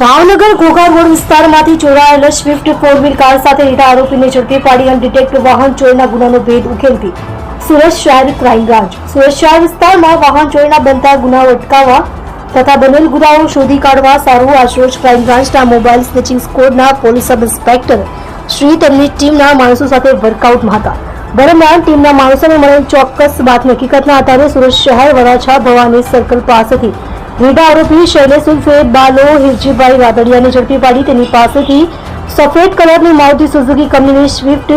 ભાવનગર ઘોઘા વિસ્તારમાંથી ચોરાયેલ Swift four wheel car સાથે રહેતા આરોપીને ઝડપી પાડી અનડિટેક્ટ વાહન ચોરીના ગુનાનો ભેદ ઉકેલતી સુરત શહેર ક્રાઇમ બ્રાન્ચ. સુરત શહેર વિસ્તારમાં વાહન ચોરીના બનતા ગુનાઓ અટકાવવા તથા બનેલ ગુનાઓ શોધી કાઢવા સારું આજરોજ ક્રાઇમ બ્રાન્ચના મોબાઈલ સ્નેચિંગ સ્કોડના પોલીસ સબ ઇન્સ્પેક્ટર શ્રી તેમની ટીમના માણસો સાથે વર્કઆઉટમાં હતા. દરમિયાન ટીમના માણસોને મળેલ ચોક્કસ બાતમી હકીકતના આધારે સુરત શહેર વરાછા ભવાની સર્કલ પાસેથી રીડા આરોપી શૈલેષ ઉર્ફે બાલો હિરજીભાઈ રાદડિયાને ઝડપી પાડી તેની પાસેથી સફેદ કલરની મારુતિ સુઝુકી કંપનીની Swift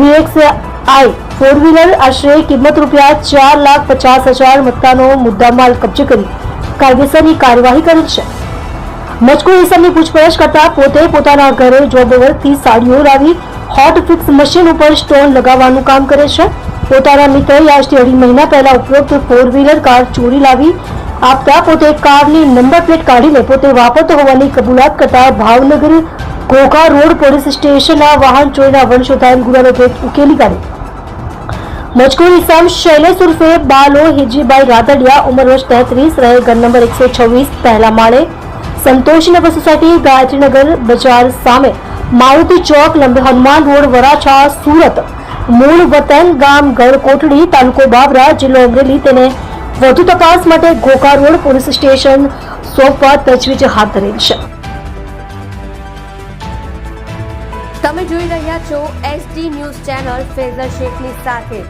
VX I four wheeler આશરે કિંમત રૂપિયા ચાર લાખ પચાસ હજાર મત્તાનો મુદ્દામાલ કબજે કરી કાયદેસરની કાર્યવાહી કરી છે. મજકૂર ઇસમની પૂછપરછ કરતા પોતે પોતાના ઘરે જોબ વર્કથી સાડીઓ લાવી હોટ ફિક્સ મશીન ઉપર સ્ટોન લગાવવાનું કામ કરે છે. પોતાના મિત્ર આજથી અઢી મહિના પહેલા ઉપરોક્ત ફોર વ્હીલર કાર ચોરી લાવી. આપતા પોતે કારની નંબર પ્લેટ કાઢીને પોતે વાપરતો હોવાની કબૂલાત કરતા ભાવનગર ઘોઘા રોડ પોલીસ સ્ટેશનના વાહન ચોરીના વંશોધાયન ગુનાનો ભેદ ઉકેલી કાઢી મજકૂર ઇસામ શૈલેષ ઉર્ફે બાલો હિજીભાઈ રાદડિયા ઉંમર વર્ષ તેત્રીસ, રહે ઘર નંબર એકસો છવ્વીસ, પહેલા માળે. સંતોષનગર સોસાયટી ગાયત્રીનગર બજાર સામે. મારુતિ ચોક, લંબે હનુમાન રોડ, વરાછા, સુરત. મૂળ વતન ગામ ગણકોટડી તાલુકો બાબરા જિલ્લો અમરેલી. તેને વધુ તપાસ માટે ઘોઘા રોડ પોલીસ સ્ટેશન સોંપવા તજવીજ હાથ ધરેલ છે. તમે જોઈ રહ્યા છો એસડી ન્યૂઝ ચેનલ ફેઝર શેખની સાથે.